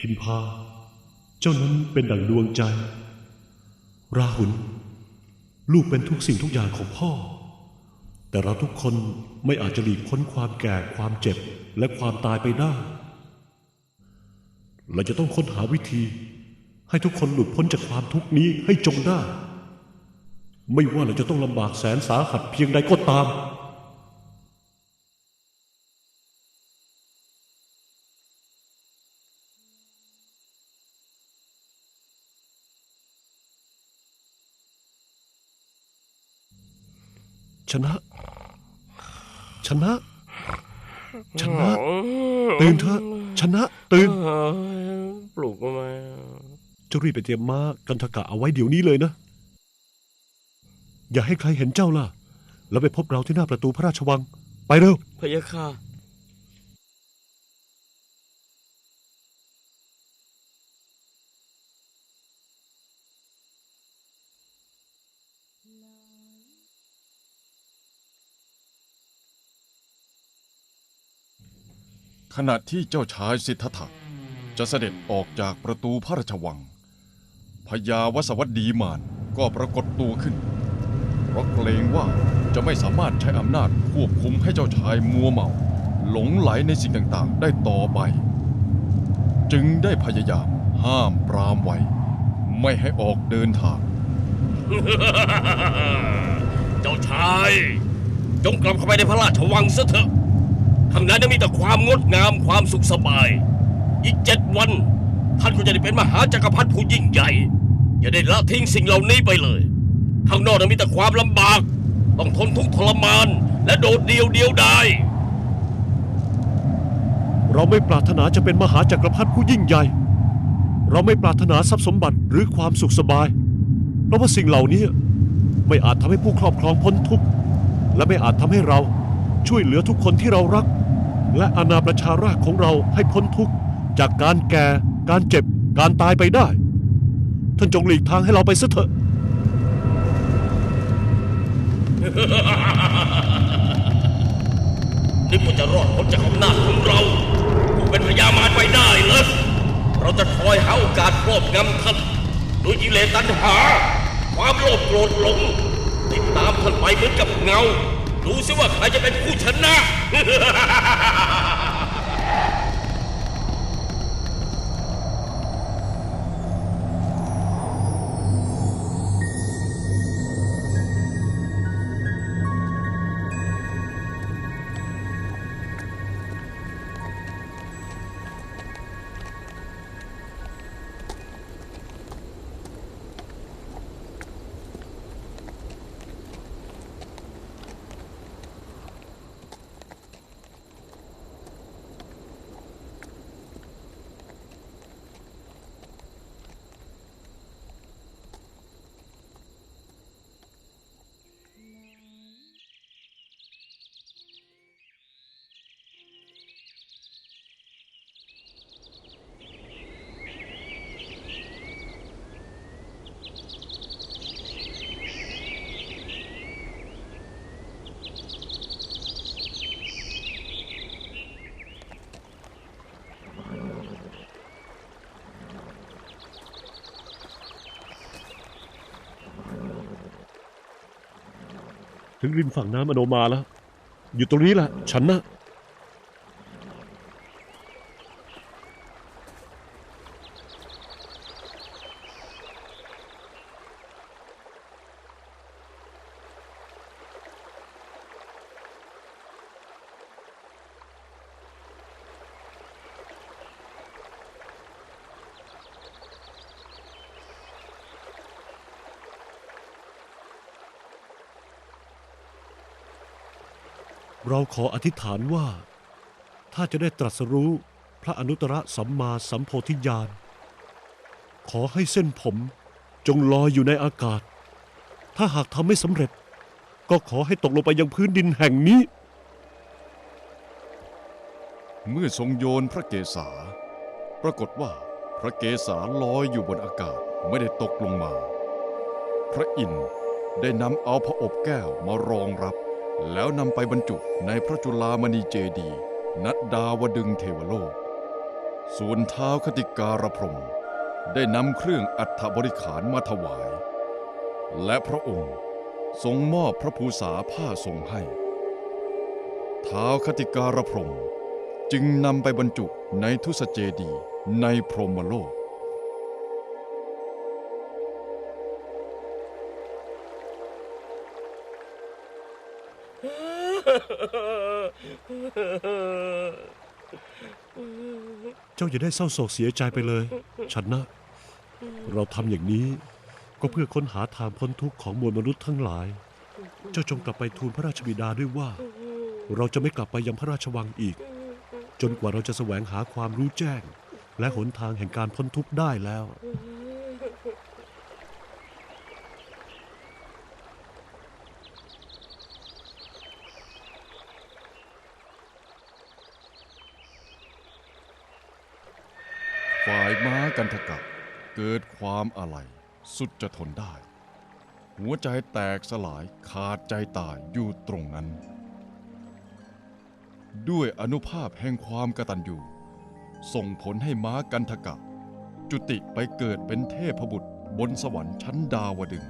พิมพา เจ้านั้นเป็นดั่งดวงใจ ราหุล ลูกเป็นทุกสิ่งทุกอย่างของพ่อ แต่เราทุกคนไม่อาจจะหลีกพ้นความแก่ความเจ็บและความตายไปได้ เราจะต้องค้นหาวิธี ให้ทุกคนหลุดพ้นจากความทุกนี้ให้จงได้ ไม่ว่าเราจะต้องลำบากแสนสาหัสเพียงใดก็ตาม ชนะ ชนะ ชนะ ตื่นเถอะ ชนะ ตื่นเอ้ยปลุกทำไมเจ้ารีบไปเตรียมม้ากันทกะเอาไว้เดี๋ยวนี้เลยนะ อย่าให้ใครเห็นเจ้าล่ะ แล้วไปพบเราที่หน้าประตูพระราชวัง ไปเร็ว พะยะค่ะ ขณะที่เจ้าชายสิทธัตถะจะเสด็จออกจากประตูพระราชวังพญาวสวัสดีมานก็ปรากฏตัวขึ้น เพราะเกรงว่าจะไม่สามารถใช้อำนาจควบคุมให้เจ้าชายมัวเมา หลงไหลในสิ่งต่างๆ ได้ต่อไป จึงได้พยายามห้ามปรามไว้ ไม่ให้ออกเดินทาง เจ้าชาย จงกลับเข้าไปในพระราชวังซะเถอะ ข้างในนั้นมีแต่ความงดงามความสุขสบาย อีกเจ็ดวัน ท่านก็จะได้เป็นมหาจักรพรรดิผู้ยิ่งใหญ่ อย่าได้ละทิ้งสิ่งเหล่านี้ไปเลย ข้างนอกนั้นมีแต่ความลำบาก ต้องทนทุกข์ทรมาน และโดดเดี่ยวเดียวดายเราไม่ปรารถนาจะเป็นมหาจักรพรรดิผู้ยิ่งใหญ่ เราไม่ปรารถนาทรัพย์สมบัติหรือความสุขสบาย เพราะว่าสิ่งเหล่านี้ไม่อาจทำให้ผู้ครอบครองพ้นทุกข์ และไม่อาจทำให้เราช่วยเหลือทุกคนที่เรารัก และอาณาประชาราษฎร์ของเราให้พ้นทุกข์ จากการแก่ การเจ็บ การตายไปได้ ท่านจงหลีกทางให้เราไปซะเถอะ นึกว่าจะรอดพ้นจากอำนาจของเราผู้เป็นพญามารไปได้เหรอเราจะคอยหาโอกาสครอบงำท่านโดยกิเลสตัณหา ความโลภโกรธหลงติดตามท่านไปเหมือนกับเงา ดูสิว่าใครจะเป็นผู้ชนะ ถึงริมฝั่งน้ำอโนมาแล้ว อยู่ตรงนี้แหละ ฉันนะ เราขออธิษฐานว่า ถ้าจะได้ตรัสรู้พระอนุตตรสัมมาสัมโพธิญาณ ขอให้เส้นผมจงลอยอยู่ในอากาศ ถ้าหากทำไม่สำเร็จ ก็ขอให้ตกลงไปยังพื้นดินแห่งนี้ เมื่อทรงโยนพระเกศา ปรากฏว่าพระเกศาลอยอยู่บนอากาศไม่ได้ตกลงมา พระอินทร์ได้นำเอาพระอบแก้วมารองรับ แล้วนำไปบรรจุในพระจุลามณีเจดีย์ณดาวดึงเทวโลก ส่วนเท้าคติการพรมได้นำเครื่องอัฐบริขารมาถวาย และพระองค์ทรงมอบพระภูษาผ้าทรงให้ เท้าคติการพรมจึงนำไปบรรจุในทุสเจดีในพรหมโลก เจ้าอย่าได้เศร้าโศกเสียใจไปเลย ฉันนะ เราทำอย่างนี้ก็เพื่อค้นหาทางพ้นทุกข์ของมวลมนุษย์ทั้งหลาย เจ้าจงกลับไปทูลพระราชบิดาด้วยว่า เราจะไม่กลับไปยังพระราชวังอีก จนกว่าเราจะแสวงหาความรู้แจ้ง และหนทางแห่งการพ้นทุกข์ได้แล้ว ฝ่ายม้ากันทกะเกิดความอะไร สุดจะทนได้ หัวใจแตกสลายขาดใจตายอยู่ตรงนั้น ด้วยอนุภาพแห่งความกตัญญูส่งผลให้ม้ากันทกะ จุติไปเกิดเป็นเทพบุตรบนสวรรค์ชั้นดาวดึง